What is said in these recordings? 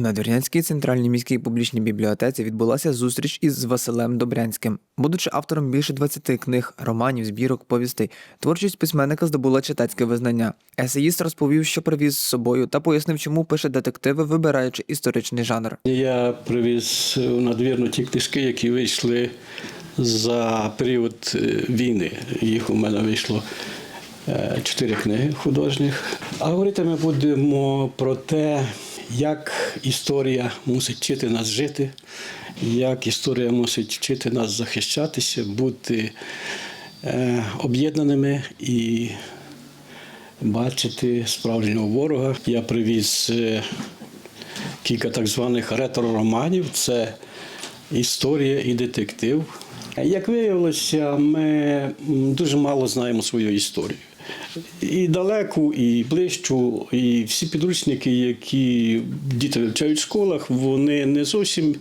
У Надвірнянській центральній міській публічній бібліотеці відбулася зустріч із Василем Добрянським. Будучи автором більше 20 книг, романів, збірок, повістей, творчість письменника здобула читацьке визнання. Есеїст розповів, що привіз з собою, та пояснив, чому пише детективи, вибираючи історичний жанр. Я привіз у надвірну ті книжки, які вийшли за період е, війни. Їх у мене вийшло е, чотири книги художніх. А говорити ми будемо про те, як історія мусить вчити нас жити, як історія мусить вчити нас захищатися, бути е, об'єднаними і бачити справжнього ворога. Я привіз е, кілька так званих ретро-романів. Це історія і детектив. Як виявилося, ми дуже мало знаємо свою історію. І далеку, і ближчу, і всі підручники, які діти вивчають в школах, вони не зовсім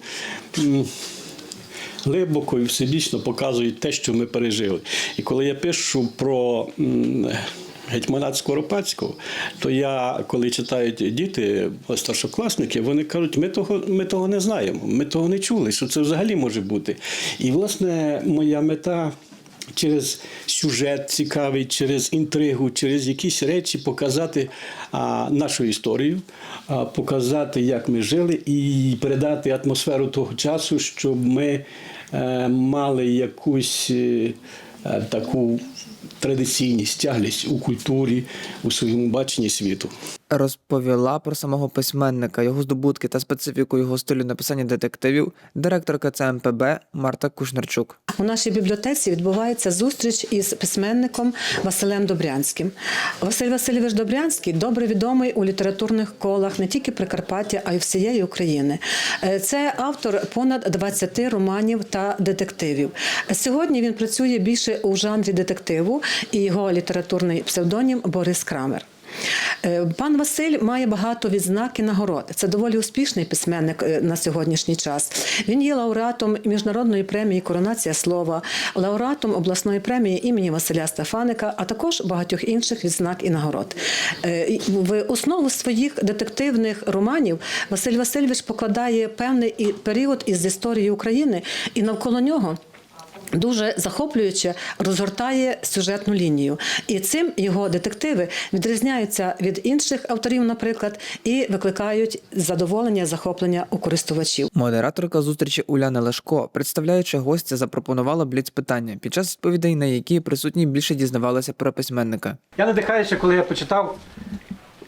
глибоко і всебічно показують те, що ми пережили. І коли я пишу про гетьманат Скоропадського, то я, коли читають діти, старшокласники, вони кажуть, ми того, ми того не знаємо, ми того не чули, що це взагалі може бути. І, власне, моя мета. Через сюжет цікавий, через інтригу, через якісь речі показати а, нашу історію, а, показати, як ми жили, і передати атмосферу того часу, щоб ми е, мали якусь е, таку традиційність, тяглість у культурі, у своєму баченні світу. Розповіла про самого письменника, його здобутки та специфіку його стилю написання детективів директорка ЦМПБ Марта Кушнерчук. У нашій бібліотеці відбувається зустріч із письменником Василем Добрянським. Василь Васильович Добрянський добре відомий у літературних колах не тільки Прикарпаття, а й всієї України. Е, Це автор понад 20 романів та детективів. Сьогодні він працює більше у жанрі детективу, і його літературний псевдонім Борис Крамер. Е, Пан Василь має багато відзнак і нагород. Це доволі успішний письменник е, на сьогоднішній час. Він є лауреатом міжнародної премії Коронація слова, лауреатом обласної премії імені Василя Стефаника, а також багатьох інших відзнак і нагород. Е, В основу своїх детективних романів Василь Васильович покладає певний період із історії України, і навколо нього. Дуже захоплююче розгортає сюжетну лінію, і цим його детективи відрізняються від інших авторів, наприклад, і викликають задоволення, захоплення у користувачів. Модераторка зустрічі Уляна Лешко, представляючи гостя, запропонувала бліц питання, під час відповідей на які присутні більше дізнавалися про письменника. Я надихаюся, коли я почитав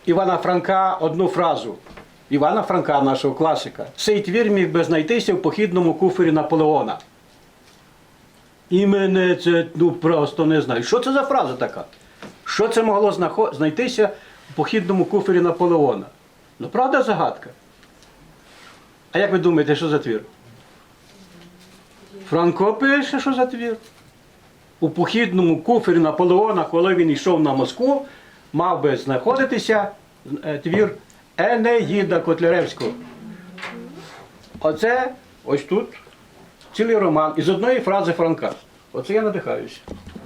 Івана Франка одну фразу. Івана Франка, нашого класика. Цей твір міг би знайтися в похідному куфері Наполеона. І мене це ну просто не знаю. Що це за фраза така? Що це могло знайтися в похідному куфері Наполеона? Ну, правда, загадка. А як ви думаєте, що за твір? Франко пише, що за твір? у похідному куфері Наполеона, коли він йшов на Москву, мав би знаходитися е, твір Енеїда Котляревського. Оце ось тут цілий роман із одної фрази Франка. Оце я надихаюся.